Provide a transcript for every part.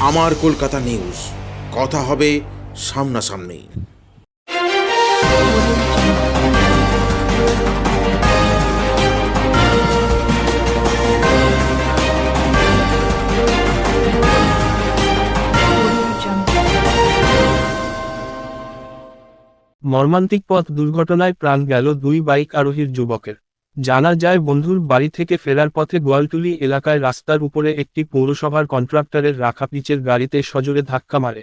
আমার কলকাতা নিউজ। কথা হবে সামনাসামনি। মর্মান্তিক পথ দুর্ঘটনায় প্রাণ গেল দুই বাইক আরোহীর যুবকের। জানা যায় বন্ধুর বাড়ি থেকে ফেরার পথে গোয়ালটুলি এলাকায় রাস্তার উপরে একটি পৌরসভার কন্ট্রাক্টরের রাখা পিচের গাড়িতে সজোরে ধাক্কা মারে।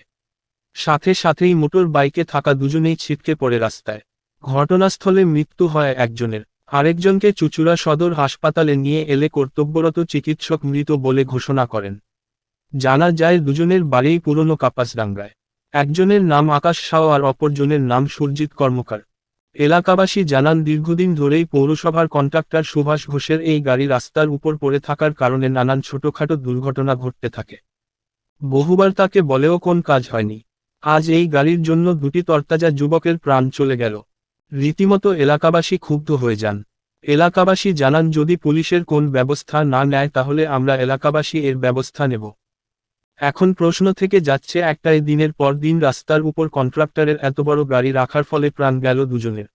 সাথে সাথেই মোটর বাইকে থাকা দুজনেই ছিটকে পড়ে রাস্তায়। ঘটনাস্থলে মৃত্যু হয় একজনের। আরেকজনকে চুচুড়া সদর হাসপাতালে নিয়ে এলে কর্তব্যরত চিকিৎসক মৃত বলে ঘোষণা করেন। জানা যায় দুজনের বাড়ি পুরনো কাপাসডাঙ্গায়। একজনের নাম আকাশ সাও আর অপরজনের নাম সুরজিৎ কর্মকার। এলাকাবাসী জানান, দীর্ঘদিন ধরেই পৌরসভার কন্ট্রাক্টর সুভাষ ঘোষের এই গাড়ি রাস্তার উপর পড়ে থাকার কারণে নানান ছোটখাটো দুর্ঘটনা ঘটতে থাকে। বহুবার তাকে বলেও কোন কাজ হয়নি। আজ এই গাড়ির জন্য দুটি তরতাজা যুবকের প্রাণ চলে গেল। রীতিমতো এলাকাবাসী ক্ষুব্ধ হয়ে যান। এলাকাবাসী জানান, যদি পুলিশের কোন ব্যবস্থা না নেয় তাহলে আমরা এলাকাবাসী এর ব্যবস্থা নেব। এখন প্রশ্ন থেকে যাচ্ছে, একটাই দিনের পর দিন রাস্তার উপর কন্ট্রাক্টরের এত বড় গাড়ি রাখার ফলে প্রাণ গেল দুজনের।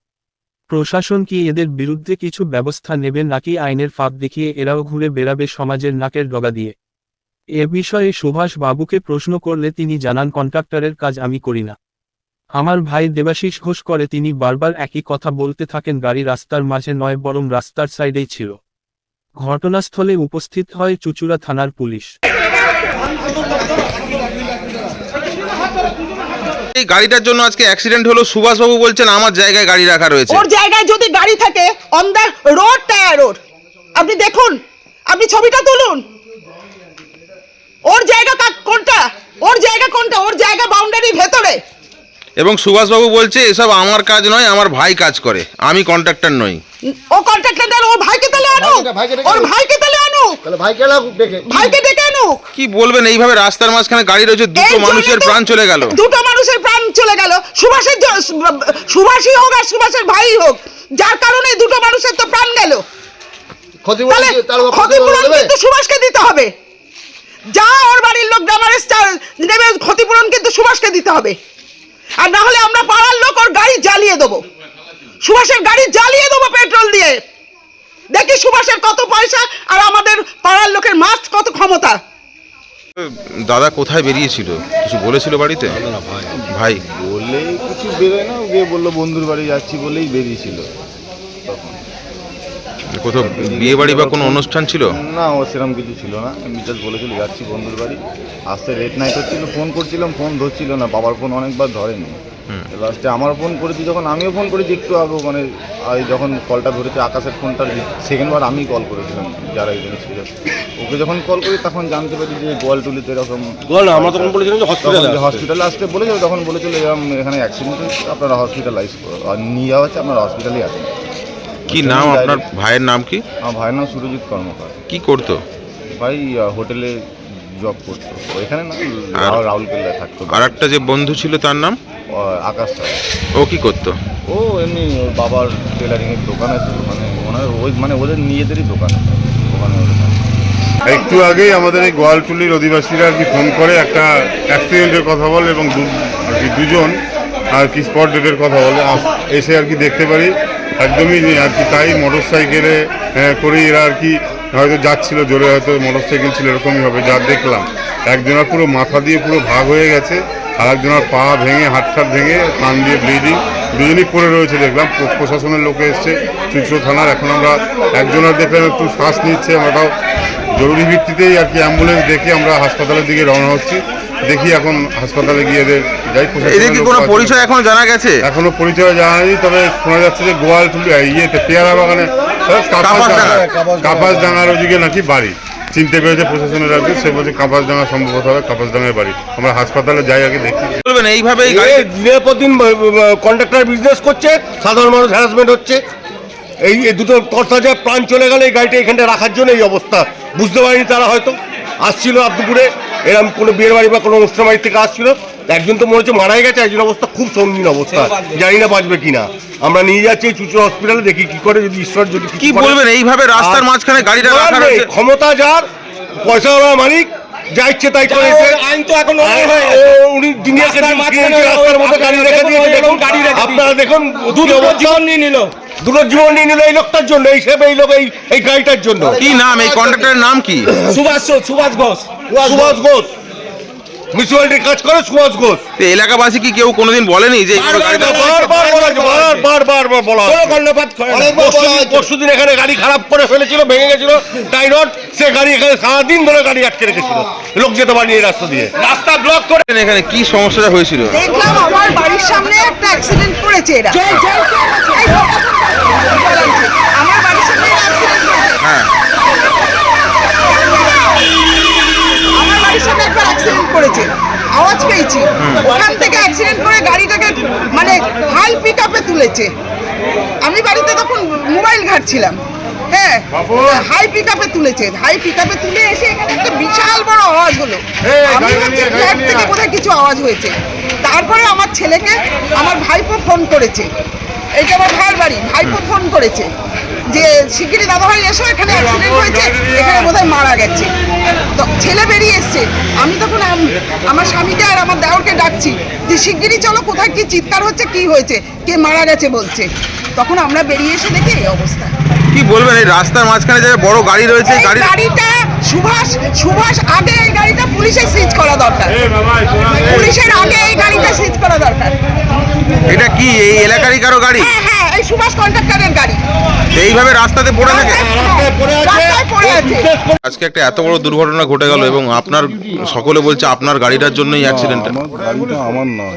প্রশাসন কি এদের বিরুদ্ধে কিছু ব্যবস্থা নেবে নাকি আইনের ফাঁক দেখিয়ে এরাও ঘুরে বেড়াবে সমাজের নাকের ডগা দিয়ে? এ বিষয়ে সুভাষ বাবুকে প্রশ্ন করলে তিনি জানান, কন্ট্রাক্টরের কাজ আমি করি না। আমার ভাই দেবাশিস ঘোষ করে, তিনি বারবার একই কথা বলতে থাকেন, গাড়ি রাস্তার মাঝে নয়, বরং রাস্তার সাইডেই ছিল। ঘটনাস্থলে উপস্থিত হয় চুচুড়া থানার পুলিশ। এই গাড়িটার জন্য আজকে অ্যাক্সিডেন্ট হলো। সুভাষবাবু বলছেন আমার জায়গায় গাড়ি রাখা রয়েছে। ওর জায়গায় যদি গাড়ি থাকে অন দ্য রোড টায়ার ওর আপনি দেখুন আপনি ছবিটা তুলুন। ওর জায়গা কোনটা? ওর জায়গা কোনটা? ওর জায়গা বাউন্ডারি ভেতরে। এবং সুভাষবাবু বলছে এসব আমার কাজ নয় আমার ভাই কাজ করে। আমি কন্ট্রাক্টর নই। ও কন্ট্রাক্টর ওর ভাইকে তাহলে আনুক। ভাইকে- ভাইকে ডেকে ওর ভাইকে তাহলে আনুক। তাহলে ভাই গেলাম দেখে। ভাইকে ডেকে আনুক। কি বলবেন এইভাবে রাস্তার মাঝখানে গাড়ি রয়েছে দুটো মানুষের প্রাণ চলে গেল। দুটো মানুষের প্রাণ চলে গেল। সুভাষের সুভাষই হোক আর সুভাষের ভাই হোক যার কারণে দুটো মানুষের তো প্রাণ গেল। ক্ষতিপূরণ কিন্তু সুভাষকে দিতে হবে। যা ওর বাড়ির লোক ড্যামারেজ নেবে ক্ষতিপূরণ কিন্তু সুভাষকে দিতে হবে। আর না হলে আমরা পাড়ার লোক ওর গাড়ি জ্বালিয়ে দেবো। সুভাষের গাড়ি জ্বালিয়ে দেবো পেট্রোল দিয়ে। দেখি সুভাষের কত পয়সা আর আমাদের পাড়ার লোকের মাস্ট কত ক্ষমতা। দাদা কোথায় বেরিয়েছিল? কিছু বলেছিল বাড়িতে? ভাই। বললে কিছু বেরোয় না গিয়ে বলল বন্ধুর বাড়ি যাচ্ছি বলেই বেরিয়েছিল তখন। কোথাও বিয়ে বাড়ি বা কোনো অনুষ্ঠান ছিল? না ও সেরকম কিছু ছিল না। এমনি just বলেছিল যাচ্ছি বন্ধুর বাড়ি। আসতে লেট নাইট হচ্ছিল ফোন করছিলাম ফোন ধরছিল না বাবার ফোন অনেকবার ধরেনি। লাস্টে আমার ফোন করেছি যখন আমিও ফোন করেছি একটু আগে মানে যখন কলটা ধরেছে আকাশের ফোনটা সেকেন্ডবার আমি কল করেছিলাম যারা এখানে ছিল। ওকে যখন কল করি তখন জানতে পারি যে গোয়ালটুলিতে এরকম আমরা তখন বলেছিলাম যে হসপিটালে। হসপিটালে আসতে। বলেছিল তখন বলেছিল এরকম এখানে অ্যাক্সিডেন্ট হয়েছে আপনারা হসপিটালাইজ আর নিয়ে যাওয়া হচ্ছে আপনারা হসপিটালেই আসেন। কি নাম আপনার ভাইয়ের নাম কি? আমার ভাইয়ের নাম সুরজিৎ কর্মকার। কি করতো? ভাই হোটেলে জব করতো। এখানে না আর- রাউলকেল্লায় থাকতো। আর একটা যে বন্ধু ছিল তার নাম? আকাশ ও কি করতো? ও এমনি ওর বাবার টেলারিংয়ের দোকান আছে মানে ওনার ওই মানে ওদের নিজেদেরই দোকান আছে ওখানে ওদের একটু আগেই আমাদের এই গোয়ালটুলির অধিবাসীরা আর কি ফোন করে একটা অ্যাক্সিডেন্টের কথা বলে এবং দু- আর কি দুজন আর কি স্পট ডেটের কথা বলে। এসে আর কি দেখতে পারি একদমই আর কি তাই মোটর সাইকেলে করে এরা আর কি হয়তো যাচ্ছিল জোরে হয়তো মোটর সাইকেল ছিল এরকমই হবে যা দেখলাম। একজনের পুরো মাথা দিয়ে পুরো ভাগ হয়ে গেছে আর একজনের পা ভেঙে হাত ঠাত ভেঙে কান দিয়ে ব্লিডিং দুজনই পড়ে রয়েছে দেখলাম। প্রশাসনের লোক এসছে চুচড়ো থানার। এখন আমরা একজনের দেখলাম একটু শ্বাস নিচ্ছে আমরাও জরুরি ভিত্তিতেই আর কি অ্যাম্বুলেন্স দেখে আমরা হাসপাতালের দিকে রওনা হচ্ছি। দেখি এখন হাসপাতালে গিয়ে এদের যাই এদের কি কোনো পরিচয় এখনও জানা গেছে? এখনও পরিচয় জানা নেই তবে শোনা যাচ্ছে যে গোয়াল ইয়েতে পেয়ারা বাগানে। কাপাস ডাঙ্গার ওদিকে নাকি বাড়ি। চিনতে পেরেছে প্রশাসনের রাজ্য সে বলছে কাপাস ডাঙ্গা সম্ভবত হবে কাপাস ডাঙ্গার বাড়ি। আমরা হাসপাতালে যাই আগে দেখি। বলবেন এইভাবে এই গাড়ি এই দিনের পর দিন কন্ট্রাক্টর বিজনেস করছে সাধারণ মানুষ হ্যারাসমেন্ট হচ্ছে। এই দুটো কর্তা যে প্রাণ চলে গেলে এই গাড়িটা এখানটা রাখার জন্য এই অবস্থা। বুঝতে পারিনি তারা হয়তো। আসছিল আব্দুপুরে এরকম কোনো বিয়ের বাড়ি বা কোনো অনুষ্ঠান বাড়ি থেকে আসছিল। একজন তো মনে হচ্ছে মারাই গেছে একজন অবস্থা খুব সঙ্গীন অবস্থা। জানি না বাঁচবে কিনা। আমরা নিয়ে যাচ্ছি চুচুর হসপিটালে দেখি কি করে যদি ঈশ্বর যদি কি বলবেন? এইভাবে রাস্তার মাঝখানে গাড়িটা রাখা রয়েছে ক্ষমতা যার পয়সা ওরা মালিক যা ইচ্ছে তাই করেছে। আইন তো এখন। উনি দুনিয়াকে রাস্তার মাঝখানে রাস্তার মধ্যে গাড়ি রেখে দিয়েছে। দেখুন গাড়ি রেখে আপনারা দেখুন দুটো জীবন নিয়ে নিল। দুটো জীবন নিয়ে নিল এই লোকটার জন্য এই হিসেবে এই লোক এই এই গাড়িটার জন্য। কি নাম? এই কন্ট্রাক্টরের নাম কি? সুভাষ সুভাষ ঘোষ। সুভাষ ঘোষ। মিউনিসিপ্যালিটির কাজ করে সুভাষ ঘোষ। তো এলাকাবাসী কি কেউ কোনোদিন বলেনি যে এইভাবে গাড়িটা বারবার বলা হয়েছে, বারবার বারবার বলা কোনো হয়েছে। কর্ণপাত করে না। পরশু- পরশুদিন এখানে গাড়ি খারাপ করে ফেলেছিল ভেঙে গেছিল। টাইরড সে গাড়ি এখানে সারাদিন ধরে গাড়ি আটকে রেখেছিল। লোক যেতে পারেনি এই রাস্তা দিয়ে। রাস্তা ব্লক করে এখানে কি সমস্যাটা হয়েছিল? দেখলাম আমার বাড়ির সামনে একটা অ্যাক্সিডেন্ট করেছে এরা। এই, আমার বাড়ির সামনে অ্যাক্সিডেন্ট করেছে হ্যাঁ আমার বাড়ির সামনে একবার অ্যাক্সিডেন্ট করেছে আওয়াজ পেয়েছি ওখান থেকে অ্যাক্সিডেন্ট করে গাড়িটাকে মানে হাই পিক আপে তুলেছে। আমি বাড়িতে তখন মোবাইল ঘাটছিলাম। হ্যাঁ হাই পিক আপে তুলেছে। হাই পিক আপে তুলে এসে এখানে একটা বিশাল বড় আওয়াজ হলো। আমি ভাবছি ফ্ল্যাট থেকে বোধহয় কিছু আওয়াজ হয়েছে। তারপরে আমার ছেলেকে আমার ভাইপো ফোন করেছে। এইটা আমার ভাইয়ের বাড়ি ভাইপো ফোন করেছে। যে শিগগিরই দাদাভাই এসো এখানে অ্যাক্সিডেন্ট হয়েছে এখানে বোধহয় মারা গেছে। তো ছেলে বেরিয়ে এসছে। আমি তখন আম- আমার স্বামীকে আর আমার দেওরকে ডাকছি যে শিগগিরই চলো কোথায় কি চিৎকার হচ্ছে কি হয়েছে কে মারা গেছে? বলছে। তখন আমরা বেরিয়ে এসে দেখি এই অবস্থা। কি বলবেন এই রাস্তার মাঝখানে যে বড় গাড়ি রয়েছে গাড়ি গাড়িটা সুভাষ সুভাষ আগে এই গাড়িটা পুলিশের সিজ করা দরকার। পুলিশের আগে এই গাড়িটা সিজ করা দরকার। এটা কি এই এলাকারই কারও গাড়ি? হ্যাঁ হ্যাঁ এই সুভাষ কন্ট্রাক্টরের গাড়ি। এইভাবে রাস্তাতে পড়ে থাকে? রাস্তায় পড়ে আছে। রাস্তায় পড়ে আছে। আজকে একটা এত বড় দুর্ঘটনা ঘটে গেল এবং আপনার সকলে বলছে আপনার গাড়িটার জন্যই অ্যাক্সিডেন্টটা আমার গাড়িটা আমার নয়।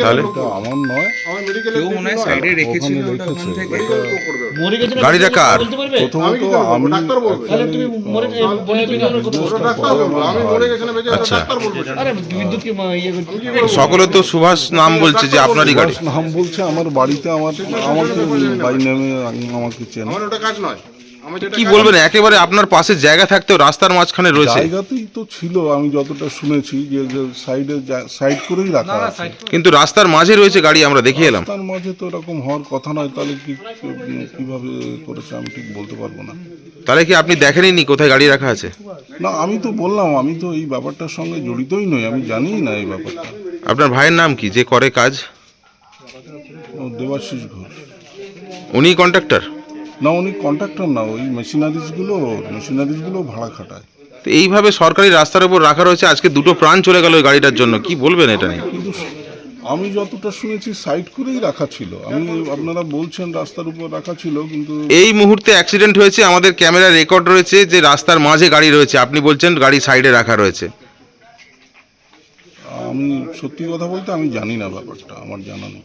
তাহলে? আমার নয়। গাড়িটা কার? প্রথমত আমি আচ্ছা। সকলে তো সুভাষ নাম বলছে যে আপনারই গাড়ি। নাম বলছে আমার বাড়িতে আমার আমাকে বাই নামে আমাকে চেনে। কি বলবেন? একেবারে আপনার পাশে জায়গা থাকতেও রাস্তার মাঝখানে রয়েছে। জায়গাতেই তো ছিল আমি যতটা শুনেছি যে সাইডে সাইড করেই রাখা আছে। কিন্তু রাস্তার মাঝে রয়েছে গাড়ি আমরা দেখে এলাম। তার মাঝে তো এরকম হওয়ার কথা নয় তাহলে কি কীভাবে করেছে আমি ঠিক বলতে পারব না। তাহলে কি আপনি দেখেননি কোথায় গাড়ি রাখা আছে? না আমি তো বললাম আমি তো এই ব্যাপারটার সঙ্গে জড়িতই নই আমি জানিই না এই ব্যাপারটা। আপনার ভাইয়ের নাম কি? যে করে কাজ? দেবাশিস ঘোষ। উনি কন্ট্রাক্টর? না উনি কন্ট্রাক্টর না ওই মেশিনারিজগুলো মেশিনারিজগুলো ভাড়া খাটায়। তো এইভাবে সরকারি রাস্তার উপর রাখা রয়েছে আজকে দুটো প্রাণ চলে গেল ওই গাড়িটার জন্য কি বলবেন এটা নিয়ে? কিন্তু আমি যতটা শুনেছি সাইড করেই রাখা ছিল। আমি আপনারা বলছেন রাস্তার উপর রাখা ছিল কিন্তু এই মুহূর্তে অ্যাক্সিডেন্ট হয়েছে আমাদের ক্যামেরা রেকর্ড রয়েছে যে রাস্তার মাঝে গাড়ি রয়েছে আপনি বলছেন গাড়ি সাইডে রাখা রয়েছে। আমি সত্যি কথা বলতে আমি জানি না ব্যাপারটা আমার জানা নেই।